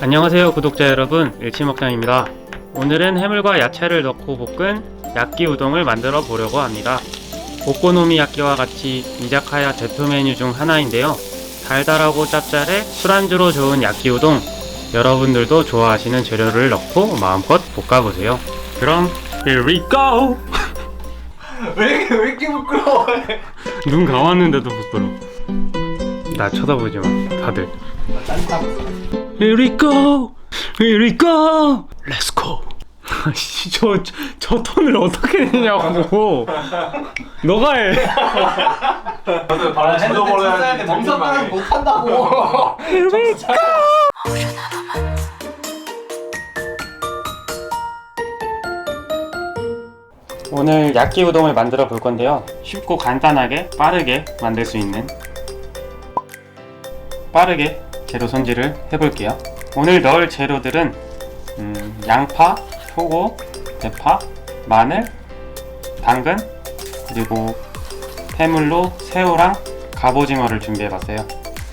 안녕하세요 구독자 여러분. 일치먹장입니다. 오늘은 해물과 야채를 넣고 볶은 야끼 우동을 만들어 보려고 합니다. 오코노미 야끼와 같이 이자카야 대표 메뉴 중 하나인데요. 달달하고 짭짤해 술안주로 좋은 야끼 우동. 여러분들도 좋아하시는 재료를 넣고 마음껏 볶아보세요. 그럼 here we go! 왜, 이렇게- 왜 이렇게 부끄러워해? 눈 감았는데도 부끄러워 나 쳐다보지 마 다들. Here we go, here we go, let's go. 씨, 저, 저, 저 톤을 어떻게 내냐고. 너가 해. 저도 바로 묻어버려야 돼. 멍석가는 못한다고. Here we go. 오늘 야끼 우동을 만들어 볼 건데요. 쉽고 간단하게 빠르게 만들 수 있는 빠르게 재료 손질을 해볼게요. 오늘 넣을 재료들은 음, 양파, 표고, 대파, 마늘, 당근, 그리고 해물로 새우랑 갑오징어를 준비해봤어요.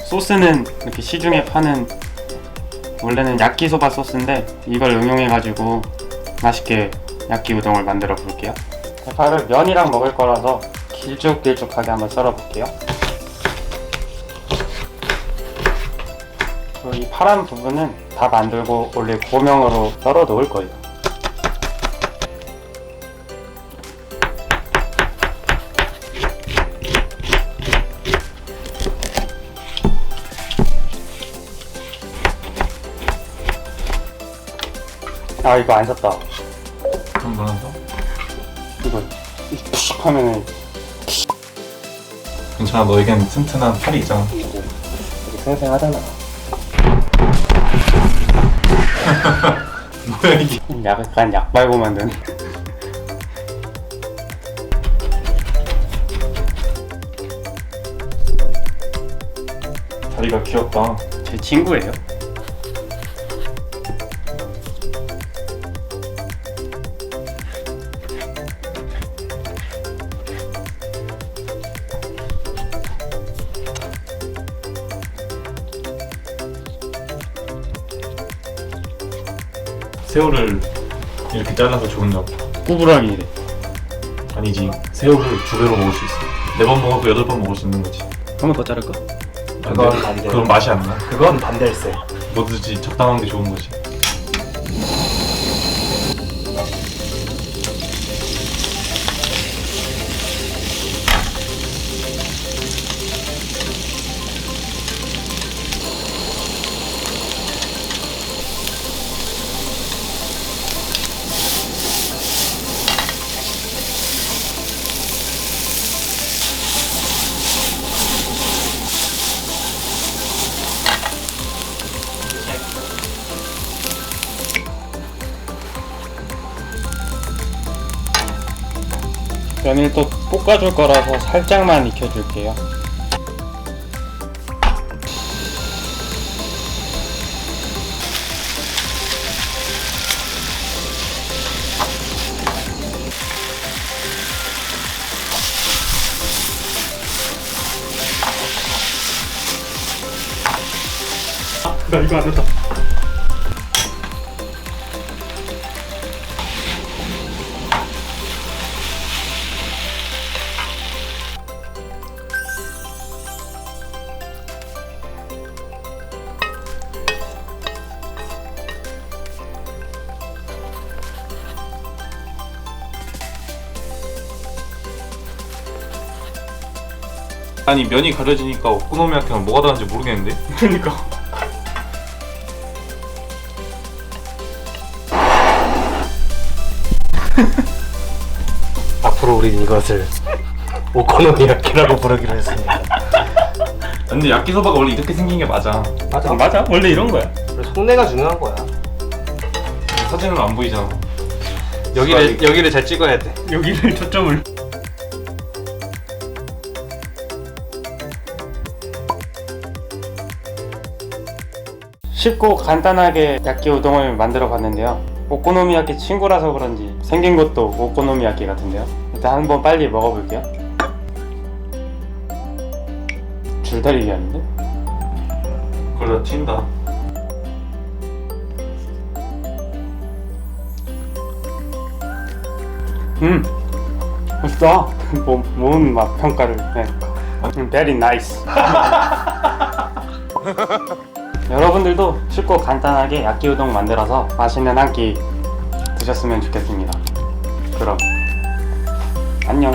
소스는 이렇게 시중에 파는 원래는 야끼소바 소스인데 이걸 응용해가지고 맛있게 야끼 우동을 만들어 볼게요. 대파를 면이랑 먹을 거라서 길쭉길쭉하게 한번 썰어 볼게요. 이 파란 부분은 다 만들고 원래 고명으로 썰어 놓을 거예요. 아 이거 안 샀다. 그럼 뭐라서? 이거 푸슉 하면은 괜찮아, 너에겐 튼튼한 팔이 있잖아. 이게 생생하잖아. 뭐야, 이게. 약간 약 말고 만든. 다리가 귀엽다. 제 친구예요. 새우를 이렇게 잘라서 좋은가 봐. 꾸부랑이래. 아니지. 새우를 두 배로 먹을 수 있어. 네 번 먹어도 여덟 번 먹을 수 있는 거지. 한 번 더 자를까? 안 그건 돼. 안 돼. 그건 맛이 안 나. 그건 반댈세. 뭐든지 적당한 게 좋은 거지. 또 볶아줄 거라서 살짝만 익혀줄게요. 나 이거 안 했다. 아니, 면이 가려지니까 오코노미야키가 뭐가 다른지 모르겠는데? 그러니까. 앞으로 우린 이것을 오코노미야키라고 부르기로 했습니다. 근데 야끼소바가 원래 이렇게 생긴 게 맞아. 맞아. 맞아. 원래 이런 거야. 그래서 속내가 중요한 거야. 사진은 안 보이잖아. 여기를 여기를 잘 찍어야 돼. 여기를 초점을. 쉽고 간단하게 야끼 우동을 만들어 봤는데요 오코노미야끼 친구라서 그런지 생긴 것도 오코노미야끼 같은데요 일단 한번 빨리 먹어볼게요 줄다리기 하는데? 그러다 튄다 음! 맛있다! 뭐, 뭔 맛 평가를 네. 음, very nice 여러분들도 쉽고 간단하게 야끼 우동 만들어서 맛있는 한 끼 드셨으면 좋겠습니다. 그럼 안녕.